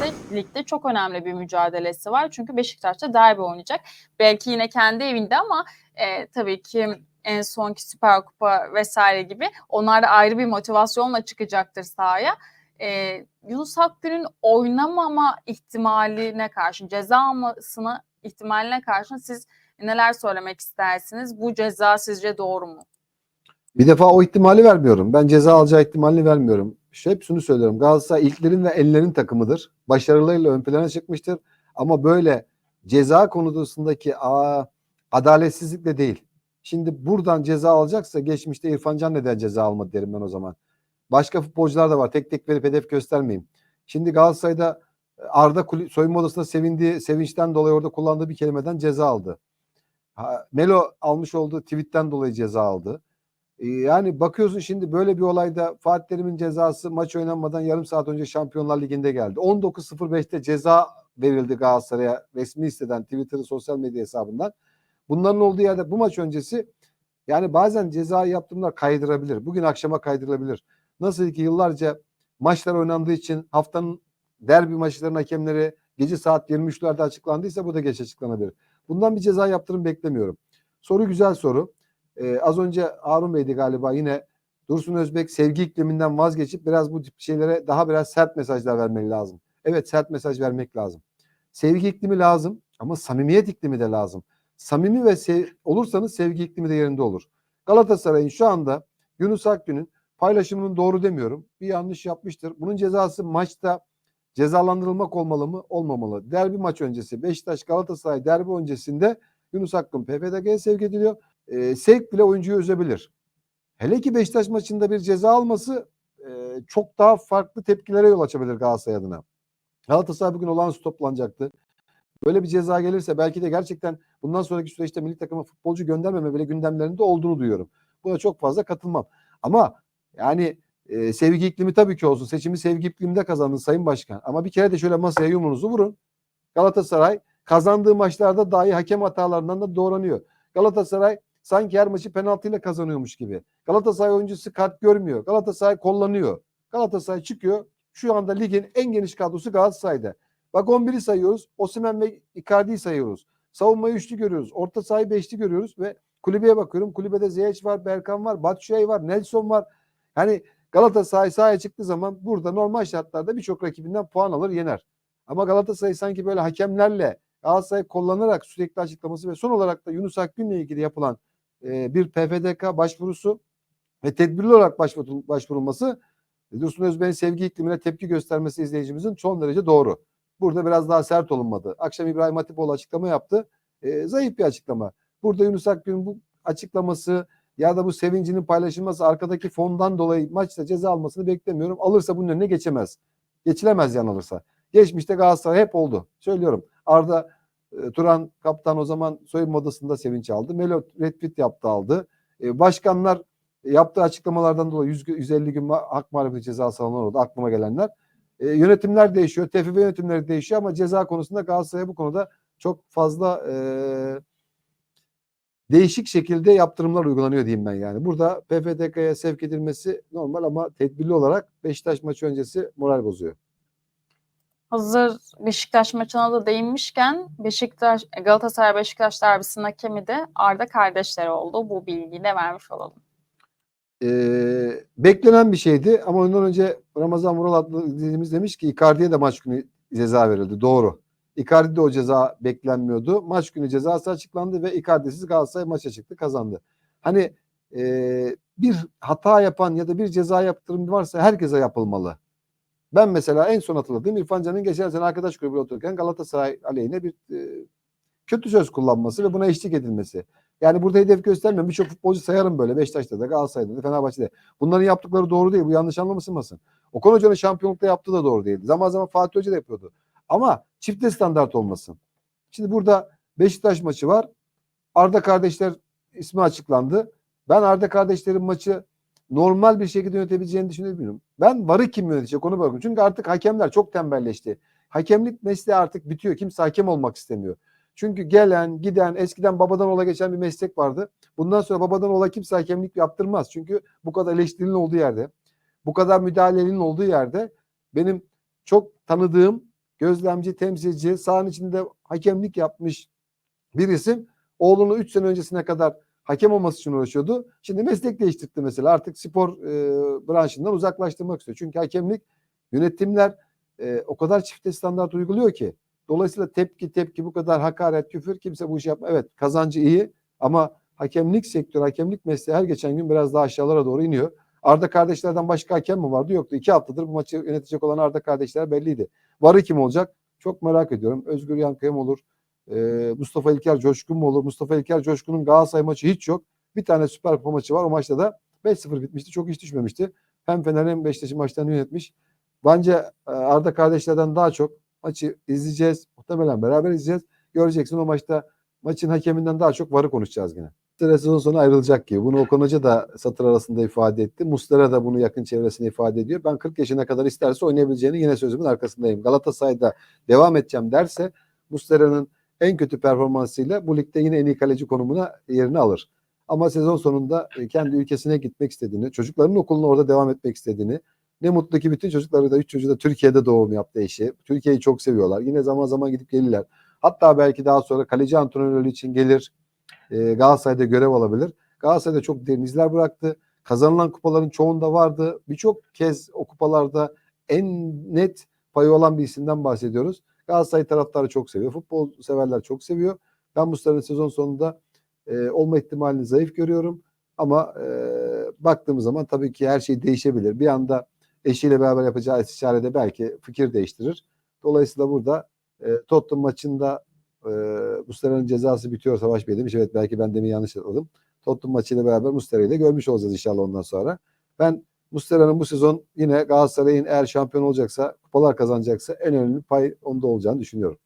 Beşiktaş'ta ligde çok önemli bir mücadelesi var. Çünkü Beşiktaş'ta derbi oynayacak. Belki yine kendi evinde ama e, tabii ki en sonki Süper Kupa vesaire gibi onlar da ayrı bir motivasyonla çıkacaktır sahaya. E, Yunus Akgün'ün oynamama ihtimaline karşı, ceza almasına ihtimaline karşı siz neler söylemek istersiniz? Bu ceza sizce doğru mu? Bir defa o ihtimali vermiyorum. Ben ceza alacağı ihtimalini vermiyorum. Şu hep şunu söylüyorum. Galatasaray ilklerin ve ellerin takımıdır. Başarılarıyla ön plana çıkmıştır. Ama böyle ceza konusundaki aa, adaletsizlikle değil. Şimdi buradan ceza alacaksa geçmişte İrfan Can neden ceza almadı derim ben o zaman. Başka futbolcular da var. Tek tek verip hedef göstermeyeyim. Şimdi Galatasaray'da Arda kuli- soyunma odasında sevindiği, sevinçten dolayı orada kullandığı bir kelimeden ceza aldı. Melo almış olduğu tweetten dolayı ceza aldı. Ee, Yani bakıyorsun şimdi böyle bir olayda Fatih Terim'in cezası maç oynanmadan yarım saat önce Şampiyonlar Ligi'nde geldi. 19.05'te ceza verildi Galatasaray'a resmi siteden Twitter'ı sosyal medya hesabından. Bunların olduğu yerde bu maç öncesi yani bazen ceza yaptırımlar kaydırabilir. Bugün akşama kaydırılabilir. Nasıl ki yıllarca maçlar oynandığı için haftanın derbi maçlarının hakemleri gece saat 23'lerde açıklandıysa bu da geç açıklanabilir. Bundan bir ceza yaptırım beklemiyorum. Soru güzel soru. Ee, az önce Harun Bey'di galiba yine Dursun Özbek sevgi ikliminden vazgeçip biraz bu tip şeylere daha biraz sert mesajlar vermeli lazım. Evet sert mesaj vermek lazım. Sevgi iklimi lazım ama samimiyet iklimi de lazım. Samimi ve sev- olursanız sevgi iklimi de yerinde olur. Galatasaray'ın şu anda Yunus Akgün'ün paylaşımının doğru demiyorum. Bir yanlış yapmıştır. Bunun cezası maçta cezalandırılmak olmalı mı? Olmamalı. Derbi maç öncesi Beşiktaş Galatasaray derbi öncesinde Yunus Akgün PFDG'ye sevk ediliyor. Ee, sevk bile oyuncuyu üzebilir. Hele ki Beşiktaş maçında bir ceza alması e, çok daha farklı tepkilere yol açabilir Galatasaray adına. Galatasaray bugün olağanüstü toplanacaktı. Böyle bir ceza gelirse belki de gerçekten bundan sonraki süreçte milli takıma futbolcu göndermeme bile gündemlerinde olduğunu duyuyorum. Buna çok fazla katılmam. Ama yani e, sevgi iklimi tabii ki olsun. Seçimi sevgi ikliminde kazandı Sayın Başkan. Ama bir kere de şöyle masaya yumruğunuzu vurun. Galatasaray kazandığı maçlarda dahi hakem hatalarından da doğranıyor. Galatasaray sanki her maçı penaltıyla kazanıyormuş gibi. Galatasaray oyuncusu kart görmüyor. Galatasaray kullanıyor. Galatasaray çıkıyor. Şu anda ligin en geniş kadrosu Galatasaray'da. Bak 11'i sayıyoruz. Osimhen ve Icardi'yi sayıyoruz. Savunmayı üçlü görüyoruz. Orta sahayı beşli görüyoruz ve kulübeye bakıyorum. Kulübede Ziyech var, Berkan var, Batshuayi var, Nelson var. Yani Galatasaray sahaya çıktığı zaman burada normal şartlarda birçok rakibinden puan alır, yener. Ama Galatasaray sanki böyle hakemlerle Galatasaray kullanarak sürekli açıklaması ve son olarak da Yunus Akgün'le ilgili yapılan e, bir PFDK başvurusu ve tedbirli olarak başvurul- başvurulması Dursun Özbey'in sevgi iklimine tepki göstermesi izleyicimizin son derece doğru. Burada biraz daha sert olunmadı. Akşam İbrahim Hatipoğlu açıklama yaptı. E, zayıf bir açıklama. Burada Yunus Akgün bu açıklaması ya da bu sevincinin paylaşılması arkadaki fondan dolayı maçta ceza almasını beklemiyorum. Alırsa bunun önüne geçemez. Geçilemez yan alırsa. Geçmişte Galatasaray hep oldu. Söylüyorum. Arda e, Turan kaptan o zaman soyunma odasında sevinç aldı. Melo retweet yaptı aldı. E, başkanlar yaptığı açıklamalardan dolayı 100, 150 gün hak marifeti cezası alanlar oldu aklıma gelenler. E, yönetimler değişiyor. TFF yönetimleri değişiyor ama ceza konusunda Galatasaray bu konuda çok fazla e, değişik şekilde yaptırımlar uygulanıyor diyeyim ben yani. Burada PFDK'ya sevk edilmesi normal ama tedbirli olarak Beşiktaş maçı öncesi moral bozuyor. Hazır Beşiktaş maçına da değinmişken Beşiktaş Galatasaray Beşiktaş derbisinin hakemi de Arda kardeşleri oldu. Bu bilgiyi de vermiş olalım. Ee, beklenen bir şeydi ama ondan önce Ramazan Vural adlı izleyicimiz demiş ki Icardi'ye de maç günü ceza verildi. Doğru. Icardi'de o ceza beklenmiyordu. Maç günü cezası açıklandı ve Icardi'siz Galatasaray maça çıktı kazandı. Hani e, bir hata yapan ya da bir ceza yaptırım varsa herkese yapılmalı. Ben mesela en son hatırladığım İrfan Can'ın geçen sene arkadaş grubuyla otururken Galatasaray aleyhine bir e, kötü söz kullanması ve buna eşlik edilmesi. Yani burada hedef göstermiyorum. Birçok futbolcu sayarım böyle. Beşiktaş'ta da, Galatasaray'da da, Fenerbahçe'de. Bunların yaptıkları doğru değil. Bu yanlış anlamasın. Okan Hoca'nın şampiyonlukta yaptığı da doğru değil. Zaman zaman Fatih Hoca da yapıyordu. Ama çifte standart olmasın. Şimdi burada Beşiktaş maçı var. Arda kardeşler ismi açıklandı. Ben Arda kardeşlerin maçı normal bir şekilde yönetebileceğini düşünmüyorum. Ben varı kim yönetecek onu bakıyorum. Çünkü artık hakemler çok tembelleşti. Hakemlik mesleği artık bitiyor. Kimse hakem olmak istemiyor. Çünkü gelen, giden, eskiden babadan ola geçen bir meslek vardı. Bundan sonra babadan ola kimse hakemlik yaptırmaz. Çünkü bu kadar eleştirinin olduğu yerde, bu kadar müdahalenin olduğu yerde benim çok tanıdığım gözlemci, temsilci, sahanın içinde hakemlik yapmış bir isim. Oğlunu 3 sene öncesine kadar hakem olması için uğraşıyordu. Şimdi meslek değiştirdi mesela. Artık spor e, branşından uzaklaştırmak istiyor. Çünkü hakemlik yönetimler e, o kadar çifte standart uyguluyor ki. Dolayısıyla tepki tepki bu kadar hakaret, küfür kimse bu işi yapma. Evet kazancı iyi ama hakemlik sektörü, hakemlik mesleği her geçen gün biraz daha aşağılara doğru iniyor. Arda kardeşlerden başka hakem mi vardı? Yoktu. İki haftadır bu maçı yönetecek olan Arda kardeşler belliydi. Varı kim olacak? Çok merak ediyorum. Özgür Yankaya mı olur? Ee, Mustafa İlker Coşkun mu olur? Mustafa İlker Coşkun'un Galatasaray maçı hiç yok. Bir tane Süper Kupa maçı var. O maçta da 5-0 bitmişti. Çok hiç düşmemişti. Hem Fener hem Beşiktaş'ın maçlarını yönetmiş. Bence e, Arda kardeşlerden daha çok maçı izleyeceğiz. Muhtemelen beraber izleyeceğiz. Göreceksin o maçta maçın hakeminden daha çok varı konuşacağız yine. Muslera sezon sonu ayrılacak gibi. Bunu Okan Hoca da satır arasında ifade etti. Muslera da bunu yakın çevresine ifade ediyor. Ben 40 yaşına kadar isterse oynayabileceğini yine sözümün arkasındayım. Galatasaray'da devam edeceğim derse Muslera'nın en kötü performansıyla bu ligde yine en iyi kaleci konumuna yerini alır. Ama sezon sonunda e, kendi ülkesine gitmek istediğini, çocuklarının okuluna orada devam etmek istediğini, ne mutlu ki bütün çocukları da, üç çocuğu da Türkiye'de doğum yaptı eşi. Türkiye'yi çok seviyorlar. Yine zaman zaman gidip gelirler. Hatta belki daha sonra kaleci antrenörlüğü için gelir. E, Galatasaray'da görev alabilir. Galatasaray'da çok derin izler bıraktı. Kazanılan kupaların çoğunda vardı. Birçok kez o kupalarda en net payı olan bir isimden bahsediyoruz. Galatasaray taraftarı çok seviyor. Futbol severler çok seviyor. Ben bu sene sezon sonunda e, olma ihtimalini zayıf görüyorum. Ama e, baktığımız zaman tabii ki her şey değişebilir. Bir anda eşiyle beraber yapacağı istişarede belki fikir değiştirir. Dolayısıyla burada e, Tottenham maçında e, Muslera'nın cezası bitiyor Savaş Bey demiş. Evet belki ben demin yanlış anladım. Tottenham maçıyla beraber Muslera'yı da görmüş olacağız inşallah ondan sonra. Ben Mustera'nın bu sezon yine Galatasaray'ın eğer şampiyon olacaksa, kupalar kazanacaksa en önemli pay onda olacağını düşünüyorum.